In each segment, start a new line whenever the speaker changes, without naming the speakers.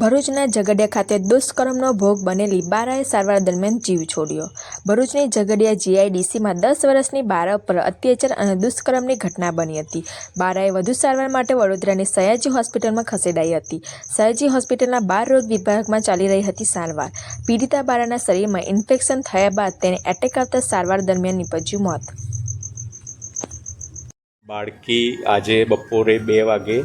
ભરૂચના ઝઘડિયા ખાતે દુષ્કર્મનો ભોગ બનેલી બારાએ સારવાર દરમિયાન જીવ છોડ્યો. ભરૂચની ઝઘડિયા જીઆઈડીસીમાં દસ વર્ષની બારા પર અત્યાચાર અને દુષ્કર્મની ઘટના બની હતી. બારાએ વધુ સારવાર માટે વડોદરાની સયાજી હોસ્પિટલમાં ખસેડાઈ હતી. સયાજી હોસ્પિટલના બાર રોગ વિભાગમાં ચાલી રહી હતી સારવાર. પીડિતા બારાના શરીરમાં ઇન્ફેક્શન થયા બાદ તેને એટેક આવતા સારવાર દરમિયાન નીપજ્યું મોત.
બાળકી આજે બપોરે બે વાગે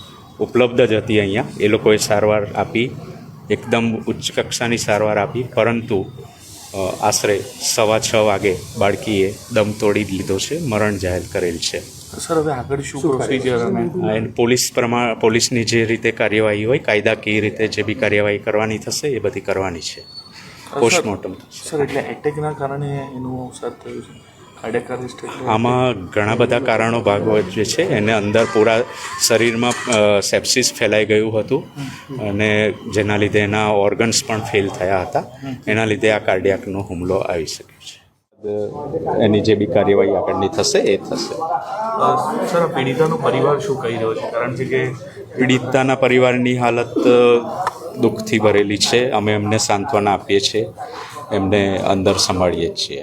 ઉપલબ્ધ જ હતી અહીંયા. એ લોકોએ સારવાર આપી એકદમ ઉચ્ચ કક્ષાની સારવાર આપી પરંતુ આશરે સવા છ વાગે બાળકીએ દમ તોડી લીધો છે મરણ જાહેર કરેલ છે.
સર હવે આગળ શું પ્રોસિજર અને
પોલીસ પ્રમાણ પોલીસની જે રીતે કાર્યવાહી હોય કાયદાકીય રીતે જે બી કાર્યવાહી કરવાની થશે એ બધી કરવાની છે. પોસ્ટમોર્ટમ
સર એટલે એટેકના કારણે એનું અવસાદ થયું છે? એટલે
આમાં ઘણા બધા કારણો ભાગ જે છે એને અંદર પૂરા શરીરમાં સેપ્સિસ ફેલાઈ ગયું હતું અને જેના લીધે એના ઓર્ગન્સ પણ ફેલ થયા હતા. એના લીધે આ કાર્ડિયાકનો હુમલો આવી શક્યો છે. એની જે બી કાર્યવાહી આગળની થશે એ થશે.
સર પીડિતાનો પરિવાર શું કહી રહ્યો છે? કારણ કે
પીડિતાના પરિવારની હાલત દુઃખથી ભરેલી છે. અમે એમને સાંત્વના આપીએ છીએ. એમને અંદર સંભાળીએ છીએ.